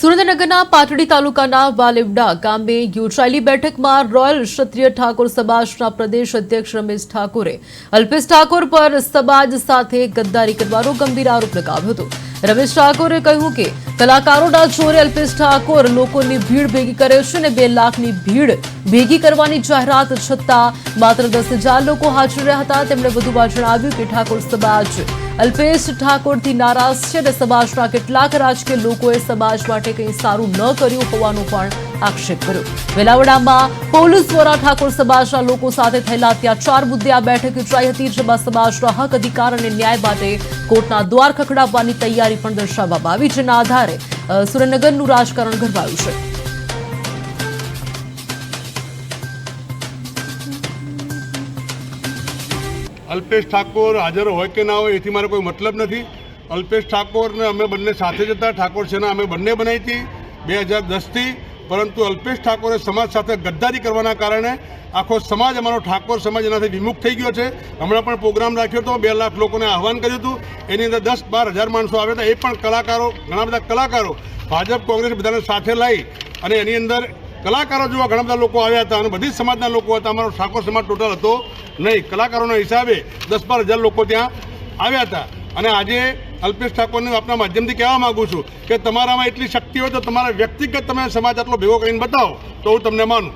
સુરેન્દ્રનગરના પાટડી તાલુકાના વાલેવડા ગામે યોજાયેલી બેઠકમાં રોયલ ક્ષત્રિય ઠાકોર સમાજના પ્રદેશ અધ્યક્ષ રમેશ ઠાકોરે અલ્પેશ ઠાકોર પર સમાજ સાથે ગદ્દારી કરવાનો ગંભીર આરોપ લગાવ્યો હતો. રમેશ ઠાકોરે કહ્યું કે કલાકારોના જોરે અલ્પેશ ઠાકોર લોકોની ભીડ ભેગી કરે છે અને બે લાખની ભીડ ભેગી કરવાની જાહેરાત છતાં માત્ર દસ હજાર લોકો હાજર રહ્યા હતા. તેમણે વધુમાં જણાવ્યું કે ઠાકોર સમાજ અલ્પેશ ઠાકોરથી નારાજ છે અને સમાજના કેટલાક રાજકીય લોકોએ સમાજ માટે કંઈ સારું ન કર્યું હોવાનું પણ આક્ષેપ કર્યો. વેલાવડામાં પોલીસ દ્વારા ઠાકોર સમાજના લોકો સાથે થયેલા અત્યાચાર મુદ્દે આ બેઠક યોજાઈ હતી, જેમાં સમાજના હક અધિકાર અને ન્યાય માટે કોર્ટના દ્વાર ખખડાવવાની તૈયારી પણ દર્શાવવામાં આવી, જેના આધારે સુરેન્દ્રનગરનું રાજકારણ ગરમાયું છે. અલ્પેશ ઠાકોર હાજર હોય કે ના હોય, એથી મારે કોઈ મતલબ નથી. અલ્પેશ ઠાકોરને અમે બંને સાથે જ હતા. ઠાકોર સેના અમે બંને બનાવી હતી. બે હજાર દસથી પરંતુ અલ્પેશ ઠાકોરે સમાજ સાથે ગદ્દારી કરવાના કારણે આખો સમાજ અમારો ઠાકોર સમાજ એનાથી વિમુખ થઈ ગયો છે. હમણાં પણ પ્રોગ્રામ રાખ્યો હતો, બે લાખ લોકોને આહવાન કર્યું હતું. એની અંદર દસ બાર હજાર માણસો આવ્યા હતા. એ પણ કલાકારો, ઘણા બધા કલાકારો ભાજપ, કોંગ્રેસ બધાને સાથે લાવી અને એની અંદર કલાકારો જેવા ઘણા બધા લોકો આવ્યા હતા અને બધી સમાજના લોકો હતા. અમારો ઠાકોર સમાજ ટોટલ હતો નહીં. કલાકારોના હિસાબે દસ બાર હજાર લોકો ત્યાં આવ્યા હતા. અને આજે અલ્પેશ ઠાકોરને આપના માધ્યમથી કહેવા માંગુ છું કે તમારામાં એટલી શક્તિ હોય તો તમારા વ્યક્તિગત તમે સમાજ આટલો ભેગો કરીને બતાવો, તો હું તમને માનું.